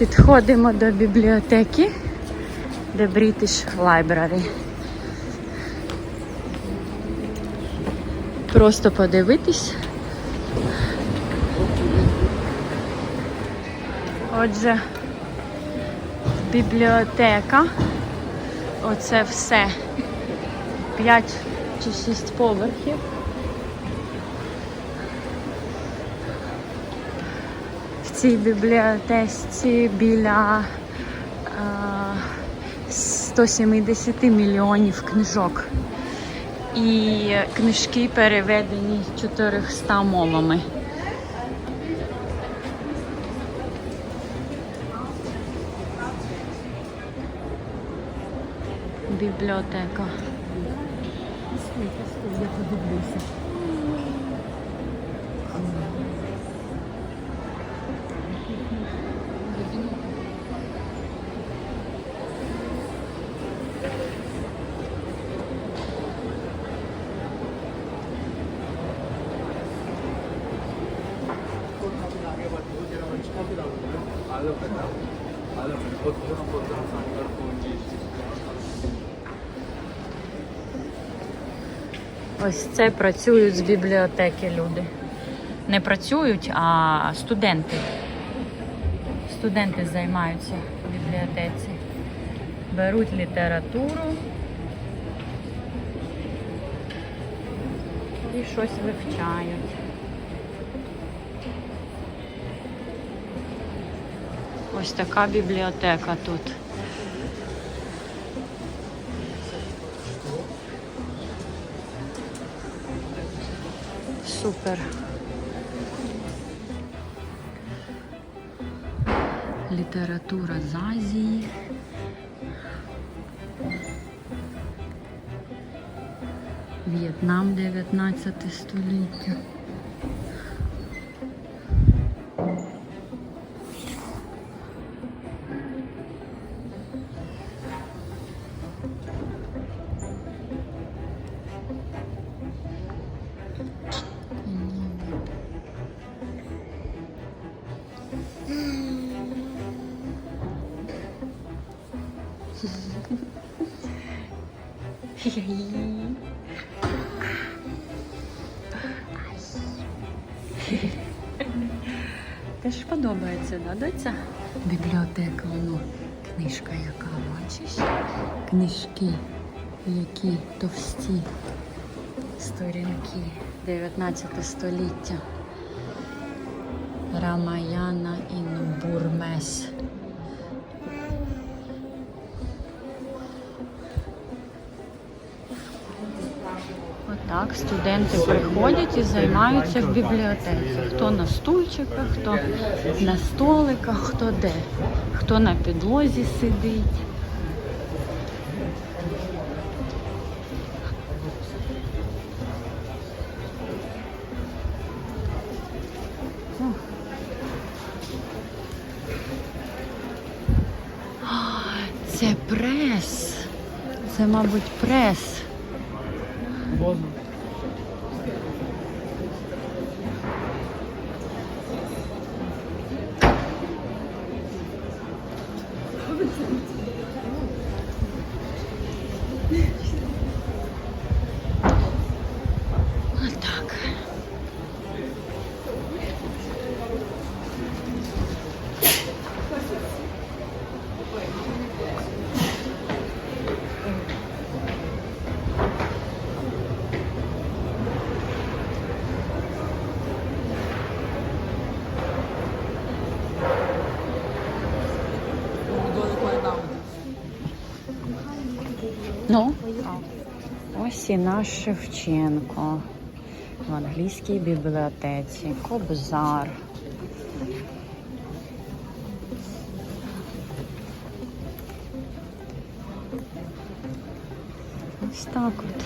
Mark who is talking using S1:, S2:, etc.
S1: Підходимо до бібліотеки, The British Library. Просто подивитись. Отже, бібліотека. Оце все. П'ять чи шість поверхів. Цій бібліотеці біля а, 170 мільйонів книжок. І книжки переведені 400 мовами. Бібліотека.
S2: Я подивлюся.
S1: Ось це працюють з бібліотеки люди. Не працюють, а студенти. Студенти займаються в бібліотеці. Беруть літературу і щось вивчають. Ось така бібліотека тут. Супер. Література з Азії. В'єтнам 19 століття. Теж подобається, да, доця? Бібліотека, воно книжка яка, бачиш? Книжки, які товсті сторінки 19 століття. Рамаяна і Бурмес. Отак студенти приходять і займаються в бібліотеці. Хто на стульчиках, хто на столиках, хто де, хто на підлозі сидить. Це прес. Це, мабуть, прес. Ну, ось і наш Шевченко в англійській бібліотеці, Кобзар. Ось так от.